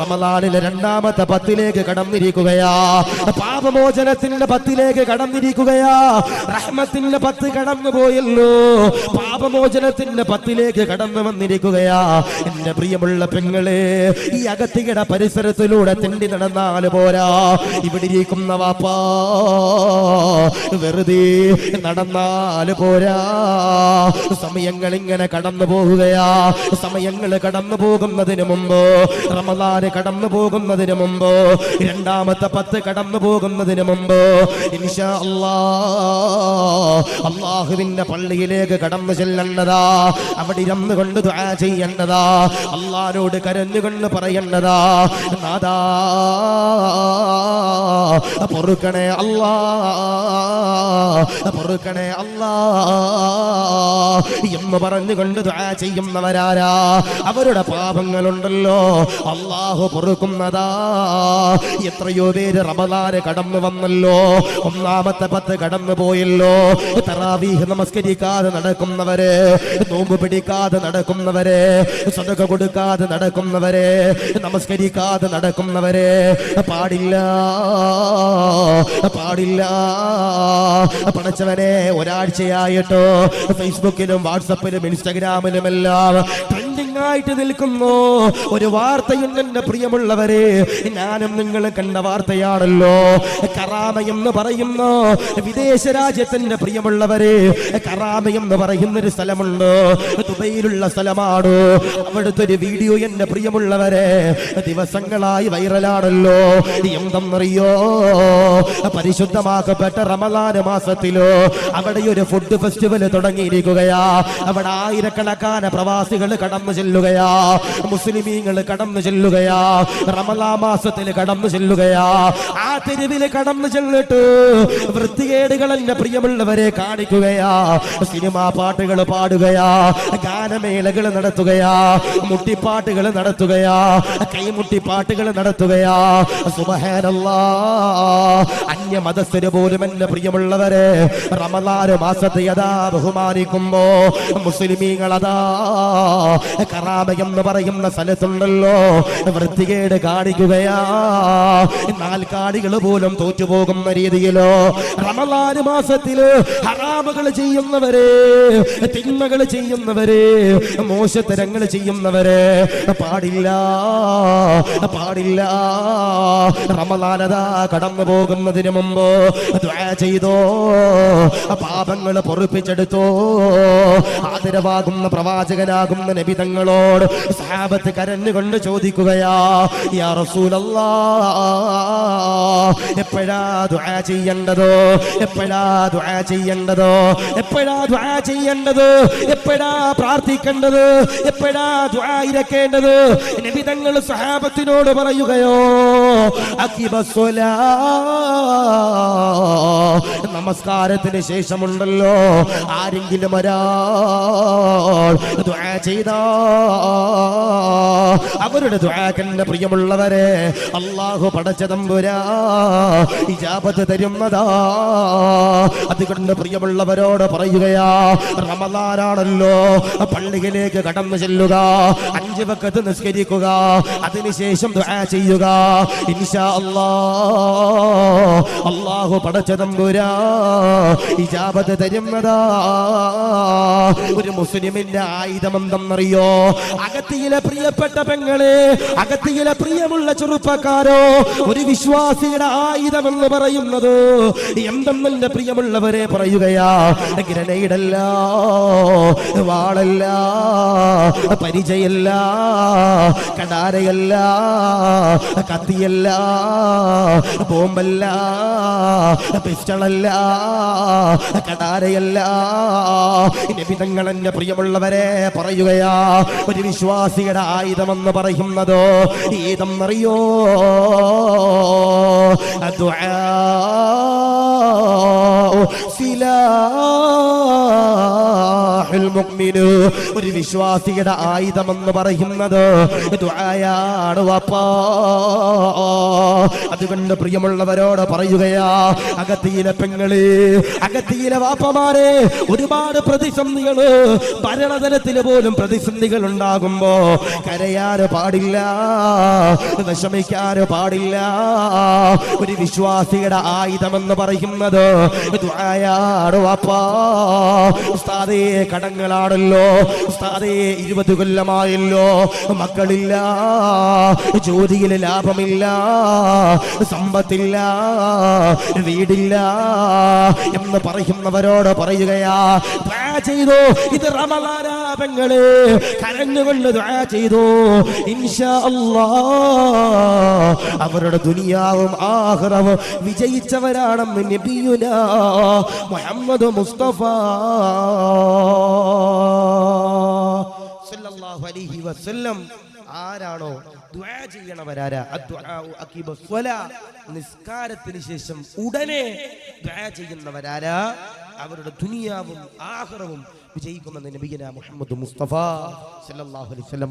റമദാനിലെ രണ്ടാമത്തെ പത്തിലേക്ക് കടന്നിരിക്കുകയാ. പാപമോചനത്തിന്റെ പത്തിലേക്ക് കടന്നിരിക്കുകയാ. റഹ്മത്തിന്റെ പത്ത് കടന്നു പോയല്ലോ. പാപമോചനത്തിന്റെ പത്തിലേക്ക് കടന്നു വന്നിരിക്കുകയാ. എന്റെ പ്രിയമുള്ള പെങ്ങളെ ഈ അകത്തികട പരിസരത്തിലൂടെ തെണ്ടി നടന്നാൽ പോരാ. ഇവിടെ ഇരിക്കുന്ന വാപ്പാ വെറുതെ നടന്നാൽ പോരാ. സമയങ്ങൾ ഇങ്ങനെ കടന്നു പോകുകയാ സമയങ്ങൾ കടന്നു പോകുന്നതിന് മുമ്പ് റമദാന് കടന്നു പോകുന്നതിന് മുമ്പ് രണ്ടാമത്തെ പത്ത് കടന്നു പോകുന്നതിന് മുമ്പ് അള്ളാഹുവിന്റെ പള്ളിയിലേക്ക് കടന്നു ചെല്ലേണ്ടതാ അവിടെ ഇരുന്ന് കൊണ്ട് ദുആ ചെയ്യേണ്ടതാ അള്ളാഹിനോട് കരഞ്ഞുകൊണ്ട് പറയേണ്ടതാ നാദാ പൊറുക്കണേ അല്ലാ പൊറുക്കണേ അല്ലാ എന്ന് പറഞ്ഞുകൊണ്ട് ദുആ ചെയ്യുന്നവരാരാ അവരുടെ പാപങ്ങളുണ്ടല്ലോ അള്ളാഹു പൊറുക്കുന്നതാ. എത്രയോ പേര് റമദാന് കടന്നു വന്നല്ലോ. ഒന്നാമത്തെ പത്ത് കടന്നു പോയല്ലോ. തറാവീഹ് നമസ്കരിക്കാതെ നടക്കുന്നവരെ നോമ്പ് പിടിക്കാതെ നടക്കുന്നവരെ സതക കൊടുക്കാതെ നടക്കുന്നവരെ നമസ്കരിക്കാതെ നടക്കുന്നവരെ. പാടില്ല പാടില്ല. പടച്ചവനെ ഒരാഴ്ചയായിട്ടോ ഫേസ്ബുക്കിലും വാട്സപ്പിലും ഇൻസ്റ്റഗ്രാമിലും എല്ലാം ട്രെൻഡിങ് നിൽക്കുന്നു. ഒരു വാർത്തയുണ്ട് എന്റെ പ്രിയമുള്ളവരെ ഞാനും നിങ്ങൾ കണ്ട വാർത്തയാണല്ലോ. കറാമ എന്ന് പറയുന്ന. വിദേശ രാജ്യത്തിന്റെ പ്രിയമുള്ളവരെ കറാമ എന്ന് പറയുന്ന ഒരു സ്ഥലമുണ്ട്. ദുബൈയിലുള്ള സ്ഥലമാണ്. അവിടുത്തെ ഒരു വീഡിയോ എന്റെ പ്രിയമുള്ളവരെ ദിവസങ്ങളായി വൈറലാണല്ലോ. എന്തെന്നറിയോ? പരിശുദ്ധമാക്കപ്പെട്ട റമദാന മാസത്തിലോ അവിടെ ഒരു ഫുഡ് ഫെസ്റ്റിവൽ തുടങ്ങിയിരിക്കുകയാ. അവിടെ ആയിരക്കണക്കാന പ്രവാസികൾ കടന്നു ചെല്ലുകയാ. മുസ്ലിമീങ്ങൾ കടന്നു ചെല്ലുകയാ. റമലാ മാസത്തിൽ കടന്നു ചെല്ലുകയാ. ആ തെരുവിൽ കടന്നു ചെല്ലിട്ട് വൃത്തികേടുകൾ എന്റെ പ്രിയമുള്ളവരെ കാണിക്കുകയാ. സിനിമാ പാട്ടുകൾ പാടുകയാ. ഗാനമേളകൾ നടത്തുകയാ. മുട്ടിപ്പാട്ടുകൾ നടത്തുകയാ. കൈമുട്ടിപ്പാട്ടുകൾ നടത്തുകയാ. സുബഹാനല്ലാ. അന്യ മതസ്ഥര് പോലും എന്റെ പ്രിയമുള്ളവരെ റമദാന് മാസത്തെ യഥാ ബഹുമാനിക്കുമ്പോ മുസ്ലിമീങ്ങൾ അതാ കറാമ എന്ന് പറയുന്ന സ്ഥലത്തുണ്ടല്ലോ. വൃത്തികേട് കാണിക്കുകയാ. നാൽക്കാടികൾ പോലും തോറ്റുപോകുന്ന രീതിയിലോ റമലാന് മാസത്തിൽ ഹറാമുകൾ ചെയ്യുന്നവരെ തിന്മകൾ ചെയ്യുന്നവരെ മോശത്തരങ്ങൾ ചെയ്യുന്നവരെ. പാടില്ല പാടില്ല. റമലാനതാ കടന്നു പോകുന്നതിന് മുമ്പ് ചെയ്തോ പാപങ്ങൾ പൊറുപ്പിച്ചെടുത്തോ. ആദരവാകുന്ന പ്രവാചകനാകുന്ന നബിതങ്ങളോട് സഹാബത്ത് കരഞ്ഞുകൊണ്ട് ചോദിക്കുകയാ യാ റസൂലല്ലാ എപ്പോഴാ ദുആ ചെയ്യേണ്ടതോ? എപ്പോഴാ ദുആ ചെയ്യേണ്ടതോ? എപ്പോഴാ ദുആ ചെയ്യേണ്ടത്? എപ്പോഴാ പ്രാർത്ഥിക്കേണ്ടത്? എപ്പോഴാ ദ്വാ ഇരക്കേണ്ടത്? നബിതങ്ങൾ സഹാബത്തിനോട് പറയുകയോ നമസ്കാരത്തിന് ശേഷമുണ്ടല്ലോ ആരെങ്കിലും ഒരാൾ ദുആ ചെയ്താ അവരുടെ ദ്വാകന്റെ പ്രിയമുള്ളവരെ അള്ളാഹു പടച്ച തമ്പുരാ ഇജാപത്ത് തരുന്നതാ. അതുകൊണ്ട് പ്രിയമുള്ളവരോട് പറയുകയാ റമദാനാണല്ലോ പള്ളിയിലേക്ക് കടന്നു ചെല്ലുക അഞ്ച് വക്കത്ത് നിസ്കരിക്കുക അതിനുശേഷം ദുആ ചെയ്യുക. ഇൻഷാ അല്ലാ അള്ളാഹു പടച്ച തമ്പുരാ ഇജാപത്ത് തരുന്നതാ. ഒരു മുസ്ലിമിന്റെ ആയുധം എന്തെന്നറിയോ അകത്തിയിലെ പ്രിയപ്പെട്ട പെങ്ങളെ അകത്തിയിലെ പ്രിയമുള്ള ചെറുപ്പക്കാരോ ഒരു വിശ്വാസിയുടെ ആയുധം എന്ന് പറയുന്നത് എന്തെന്നെ പ്രിയമുള്ളവരെ പറയുകയാ. ഗ്രനൈഡല്ല വാളല്ല പരിചയല്ല കടാരയല്ല കത്തിയല്ല ബോംബല്ല പിസ്റ്റളല്ല കടാരയല്ല. നബിതങ്ങൾ എന്റെ പ്രിയമുള്ളവരെ പറയുകയാ. ഒരു വിശ്വാസിയുടെ ആയുധമെന്ന് പറയുന്നത് ഈതം അറിയോ അത് ഒരു വിശ്വാസിയുടെ ആയുധമെന്ന് പറയുന്നത് ദുആയാണ് വാപ്പാ അതുകൊണ്ട് പ്രിയമുള്ളവരോട് പറയുകയാ അകത്തിയിലെ പെങ്ങളെ അകത്തിയിലെ വാപ്പമാരെ ഒരുപാട് പ്രതിസന്ധികൾ ഭരണതലത്തിൽ പോലും പ്രതിസന്ധികൾ ഉണ്ടാകുമ്പോ കരയാറ് പാടില്ല വിഷമിക്കാറ് പാടില്ല. ഒരു വിശ്വാസിയുടെ ആയുധമെന്ന് പറയുന്നത് ഉസ്താദേ കടങ്ങളാണല്ലോ. ഉസ്താദേ ഇരുപത് കൊല്ലമായല്ലോ. മക്കളില്ല ജോലിയിൽ ലാഭമില്ല സമ്പത്തില്ല വീടില്ല എന്ന് പറയുന്നവരോട് പറയുകയാ ചെയ്തു. ഇത് റമലാരാപങ്ങൾ കരഞ്ഞുകൊണ്ട് ദുആ ചെയ്തു. ഇൻഷാ അല്ലാ. അവരുടെ ദുനിയാവും ആഹ്റവും വിജയിച്ചവരാണെന്ന് നബിയുന മുഹമ്മദ് മുസ്തഫ. സല്ലല്ലാഹു അലൈഹി വസല്ലം. ആരാണോ ദുആ ചെയ്യണവരാരാ? നിസ്കാരത്തിന് ശേഷം ഉടനെ ദുആ ചെയ്യുന്നവരാരാ? അവരുടെ ദുനിയാവും ആഹ്റവും വിജയിക്കുമെന്ന് നബിയന മുഹമ്മദ് മുസ്തഫ സല്ലല്ലാഹു അലൈഹി വസല്ലം